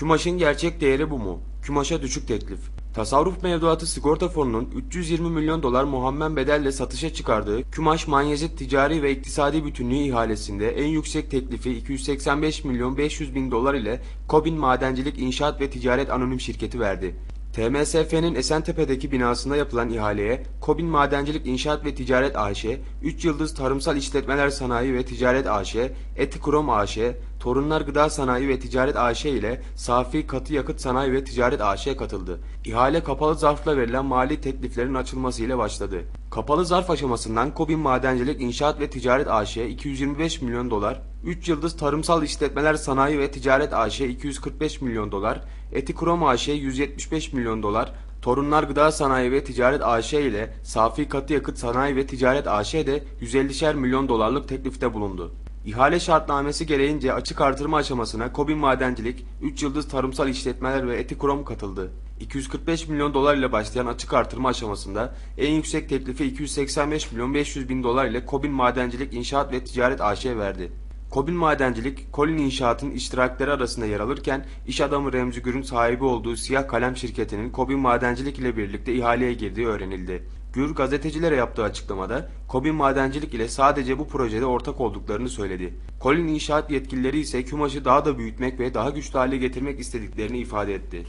Kümaş'ın gerçek değeri bu mu? Kümaş'a düşük teklif. Tasarruf mevduatı sigorta fonunun 320 milyon dolar muhammen bedelle satışa çıkardığı Kümaş Manyezit Ticari ve İktisadi Bütünlüğü ihalesinde en yüksek teklifi 285 milyon 500 bin dolar ile Kobin Madencilik İnşaat ve Ticaret Anonim Şirketi verdi. TMSF'nin Esentepe'deki binasında yapılan ihaleye Kobin Madencilik İnşaat ve Ticaret AŞ, 3 Yıldız Tarımsal İşletmeler Sanayi ve Ticaret AŞ, Etikrom AŞ, Torunlar Gıda Sanayi ve Ticaret AŞ ile Safi Katı Yakıt Sanayi ve Ticaret AŞ katıldı. İhale kapalı zarfla verilen mali tekliflerin açılması ile başladı. Kapalı zarf aşamasından Kobin Madencilik İnşaat ve Ticaret AŞ 225 milyon dolar, 3 Yıldız Tarımsal İşletmeler Sanayi ve Ticaret AŞ 245 milyon dolar, Etikrom AŞ 175 milyon dolar, Torunlar Gıda Sanayi ve Ticaret AŞ ile Safi Katı Yakıt Sanayi ve Ticaret AŞ de 150'şer milyon dolarlık teklifte bulundu. İhale şartnamesi gereğince açık artırma aşamasına Kobin Madencilik, 3 Yıldız Tarımsal İşletmeler ve Etikrom katıldı. 245 milyon dolar ile başlayan açık artırma aşamasında en yüksek teklifi 285 milyon 500 bin dolar ile Kobin Madencilik İnşaat ve Ticaret AŞ verdi. Kobin Madencilik, Kolin İnşaat'ın iştirakleri arasında yer alırken iş adamı Remzi Gür'ün sahibi olduğu Siyah Kalem şirketinin Kobin Madencilik ile birlikte ihaleye girdiği öğrenildi. Gür gazetecilere yaptığı açıklamada Kobin Madencilik ile sadece bu projede ortak olduklarını söyledi. Kolin İnşaat yetkilileri ise Kümaş'ı daha da büyütmek ve daha güçlü hale getirmek istediklerini ifade etti.